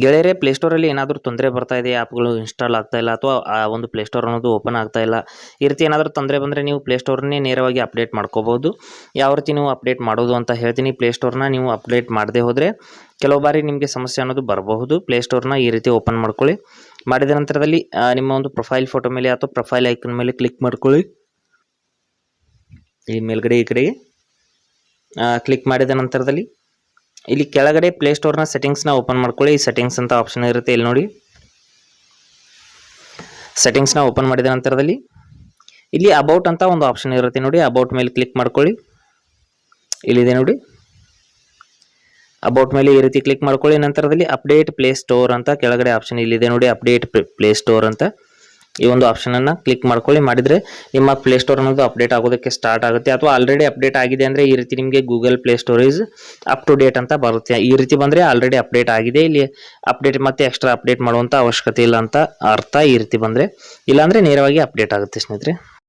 ಗೆಳೆಯರೇ ಪ್ಲೇಸ್ಟೋರಲ್ಲಿ ಏನಾದರೂ ತೊಂದರೆ ಬರ್ತಾ ಇದೆ ಆ್ಯಪ್ಗಳು ಇನ್ಸ್ಟಾಲ್ ಆಗ್ತಾ ಇಲ್ಲ ಅಥವಾ, ಆ, ಒಂದು ಪ್ಲೇಸ್ಟೋರ್ ಅನ್ನೋದು ಓಪನ್ ಆಗ್ತಾ ಇಲ್ಲ? ಈ ರೀತಿ ಏನಾದರೂ ತೊಂದರೆ ಬಂದರೆ ನೀವು ಪ್ಲೇಸ್ಟೋರ್ನೇ ನೇರವಾಗಿ ಅಪ್ಡೇಟ್ ಮಾಡ್ಕೋಬೋದು ಯಾವ ರೀತಿ ನೀವು ಅಪ್ಡೇಟ್ ಮಾಡೋದು ಅಂತ ಹೇಳ್ತೀನಿ. ಪ್ಲೇಸ್ಟೋರ್ನ ನೀವು ಅಪ್ಡೇಟ್ ಮಾಡದೆ ಹೋದರೆ ಕೆಲವು ಬಾರಿ ನಿಮಗೆ ಸಮಸ್ಯೆ ಅನ್ನೋದು ಬರಬಹುದು. ಪ್ಲೇಸ್ಟೋರ್ನ ಈ ರೀತಿ ಓಪನ್ ಮಾಡ್ಕೊಳ್ಳಿ. ಮಾಡಿದ ನಂತರದಲ್ಲಿ ನಿಮ್ಮ ಒಂದು ಪ್ರೊಫೈಲ್ ಫೋಟೋ ಮೇಲೆ ಅಥವಾ ಪ್ರೊಫೈಲ್ ಐಕನ್ ಮೇಲೆ ಕ್ಲಿಕ್ ಮಾಡ್ಕೊಳ್ಳಿ. ಈ ಮೇಲ್ಗಡೆ, ಈ ಕಡೆಗೆ ಕ್ಲಿಕ್ ಮಾಡಿದ ನಂತರದಲ್ಲಿ ಇಲ್ಲಿ ಕೆಳಗಡೆ ಪ್ಲೇಸ್ಟೋರ್ನ ಸೆಟ್ಟಿಂಗ್ಸ್ನ ಓಪನ್ ಮಾಡ್ಕೊಳ್ಳಿ. ಈ ಸೆಟ್ಟಿಂಗ್ಸ್ ಅಂತ ಆಪ್ಷನ್ ಇರುತ್ತೆ ಇಲ್ಲಿ ನೋಡಿ. ಸೆಟ್ಟಿಂಗ್ಸ್ನ ಓಪನ್ ಮಾಡಿದ ನಂತರದಲ್ಲಿ ಇಲ್ಲಿ ಅಬೌಟ್ ಅಂತ ಒಂದು ಆಪ್ಷನ್ ಇರುತ್ತೆ ನೋಡಿ. ಅಬೌಟ್ ಮೇಲೆ ಕ್ಲಿಕ್ ಮಾಡ್ಕೊಳ್ಳಿ. ಇಲ್ಲಿದೆ ನೋಡಿ. ಅಬೌಟ್ ಮೇಲೆ ಈ ರೀತಿ ಕ್ಲಿಕ್ ಮಾಡ್ಕೊಳ್ಳಿ. ನಂತರದಲ್ಲಿ ಅಪ್ಡೇಟ್ ಪ್ಲೇ ಸ್ಟೋರ್ ಅಂತ ಕೆಳಗಡೆ ಆಪ್ಷನ್ ಇಲ್ಲಿದೆ ನೋಡಿ. ಅಪ್ಡೇಟ್ ಪ್ಲೇ ಸ್ಟೋರ್ ಅಂತ. ಈ ಒಂದು ಆಪ್ಷನನ್ನು ಕ್ಲಿಕ್ ಮಾಡ್ಕೊಳ್ಳಿ. ಮಾಡಿದರೆ ನಿಮ್ಮ ಪ್ಲೇ ಸ್ಟೋರ್ ಅನ್ನೋದು ಅಪ್ಡೇಟ್ ಆಗೋದಕ್ಕೆ ಸ್ಟಾರ್ಟ್ ಆಗುತ್ತೆ. ಅಥವಾ ಆಲ್ರೆಡಿ ಅಪ್ಡೇಟ್ ಆಗಿದೆ ಅಂದರೆ ಈ ರೀತಿ ನಿಮಗೆ Google play storage up to date ಅಂತ ಬರುತ್ತೆ. ಈ ರೀತಿ ಬಂದರೆ ಆಲ್ರೆಡಿ ಅಪ್ಡೇಟ್ ಆಗಿದೆ. ಇಲ್ಲಿ ಅಪ್ಡೇಟ್ ಮತ್ತೆ ಎಕ್ಸ್ಟ್ರಾ ಅಪ್ಡೇಟ್ ಮಾಡುವಂಥ ಅವಶ್ಯಕತೆ ಇಲ್ಲ ಅಂತ ಅರ್ಥ ಈ ರೀತಿ ಬಂದರೆ. ಇಲ್ಲಾಂದರೆ ನೇರವಾಗಿ ಅಪ್ಡೇಟ್ ಆಗುತ್ತೆ ಸ್ನೇಹಿತರೆ.